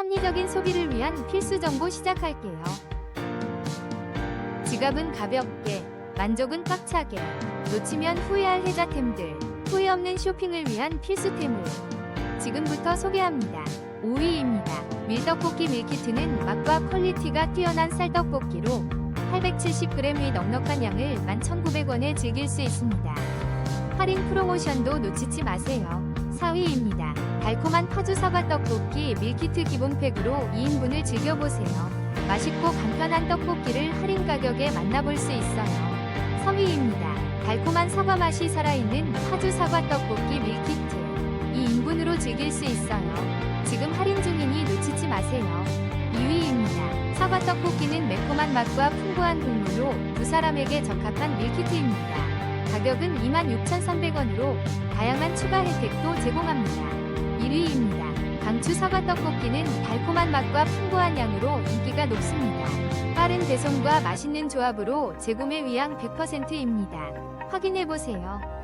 합리적인 소비를 위한 필수 정보 시작할게요. 지갑은 가볍게, 만족은 꽉차게, 놓치면 후회할 혜자템들, 후회 없는 쇼핑을 위한 필수템을 지금부터 소개합니다. 5위입니다. 밀떡볶이 밀키트는 맛과 퀄리티가 뛰어난 쌀떡볶이로 870g의 넉넉한 양을 11,900원에 즐길 수 있습니다. 할인 프로모션도 놓치지 마세요. 4위입니다. 달콤한 파주 사과 떡볶이 밀키트 기본팩으로 2인분을 즐겨보세요. 맛있고 간편한 떡볶이를 할인 가격에 만나볼 수 있어요. 3위입니다. 달콤한 사과 맛이 살아있는 파주 사과 떡볶이 밀키트 2인분으로 즐길 수 있어요. 지금 할인 중이니 놓치지 마세요. 2위입니다. 사과 떡볶이는 매콤한 맛과 풍부한 국물로 두 사람에게 적합한 밀키트입니다. 가격은 26,300원으로 다양한 추가 혜택도 제공합니다. 1위입니다. 강추 사과 떡볶이는 달콤한 맛과 풍부한 양으로 인기가 높습니다. 빠른 배송과 맛있는 조합으로 재구매 위양 100%입니다. 확인해보세요.